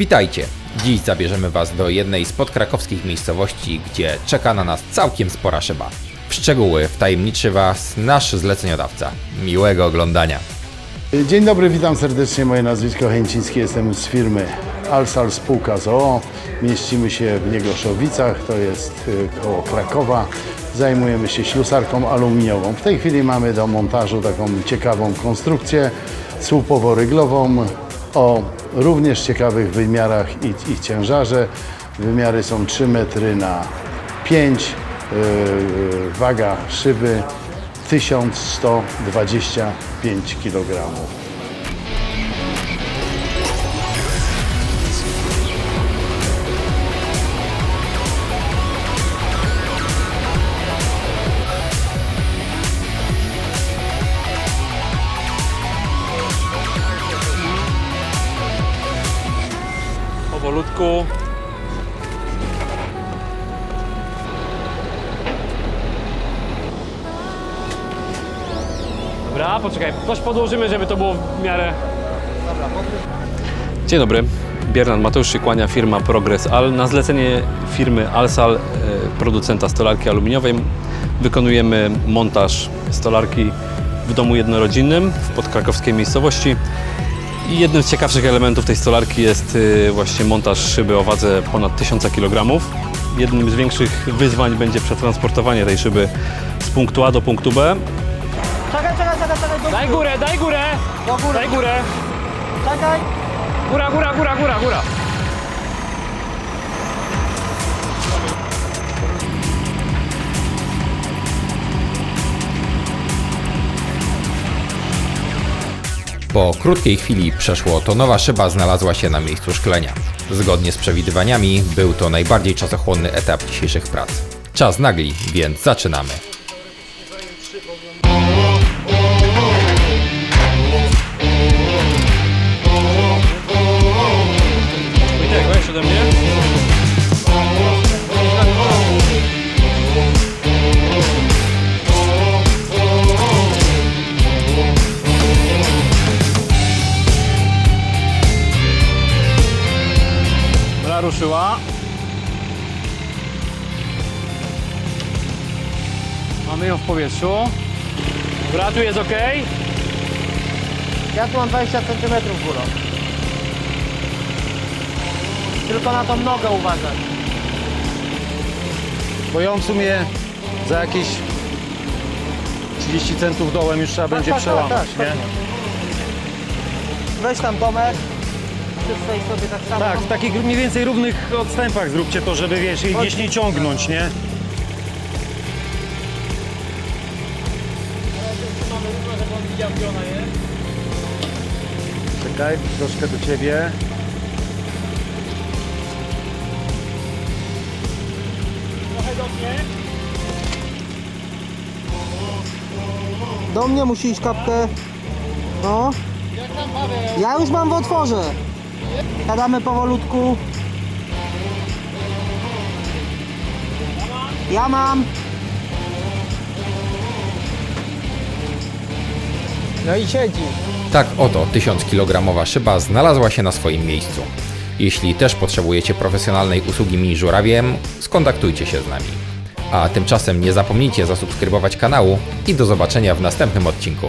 Witajcie! Dziś zabierzemy Was do jednej z podkrakowskich miejscowości, gdzie czeka na nas całkiem spora szyba. W szczegóły wtajemniczy Was nasz zleceniodawca. Miłego oglądania! Dzień dobry, witam serdecznie. Moje nazwisko Chęciński, jestem z firmy Alsal Spółka ZOO. Mieścimy się w Niegoszowicach, to jest y, koło Krakowa. Zajmujemy się ślusarką aluminiową. W tej chwili mamy do montażu taką ciekawą konstrukcję słupowo-ryglową o również ciekawych wymiarach i, i ciężarze. Wymiary są 3 metry na 5, yy, waga szyby 1125 kg. Powolutku. Dobra, poczekaj, coś podłożymy, żeby to było w miarę... Dzień dobry, Biernan Mateusz się kłania, firma Progress Al. Na zlecenie firmy Alsal, e, producenta stolarki aluminiowej, wykonujemy montaż stolarki w domu jednorodzinnym w podkrakowskiej miejscowości. I jednym z ciekawszych elementów tej stolarki jest y, właśnie montaż szyby o wadze ponad 1000 kg. Jednym z większych wyzwań będzie przetransportowanie tej szyby z punktu A do punktu B. Czekaj, czekaj, czekaj, czekaj, Daj górę, daj górę! Do góry. Daj górę! czekaj. Góra, góra, góra, góra, góra! Po krótkiej chwili przeszło to nowa szyba znalazła się na miejscu szklenia. Zgodnie z przewidywaniami był to najbardziej czasochłonny etap dzisiejszych prac. Czas nagli, więc zaczynamy. Wojtek, ode mnie. Mamy ją w powietrzu. Dobra, tu jest ok. Ja tu mam 20 cm górą. Tylko na tą nogę uważaj. Bo ją w sumie za jakieś 30 centów dołem już trzeba będzie przełamać, tak, nie? pewnie. Weź tam domek. Ty stoi sobie tak samo. Tak, w takich mniej więcej równych odstępach zróbcie to, żeby wiesz, jej gdzieś nie ciągnąć, nie? Czekaj, troszkę do ciebie. Do mnie musi iść kapkę. No. Ja już mam w otworze. Siadamy powolutku. Ja mam. No i siedzi. Tak oto 1000-kilogramowa szyba znalazła się na swoim miejscu. Jeśli też potrzebujecie profesjonalnej usługi mini żurawiem, skontaktujcie się z nami. A tymczasem nie zapomnijcie zasubskrybować kanału i do zobaczenia w następnym odcinku.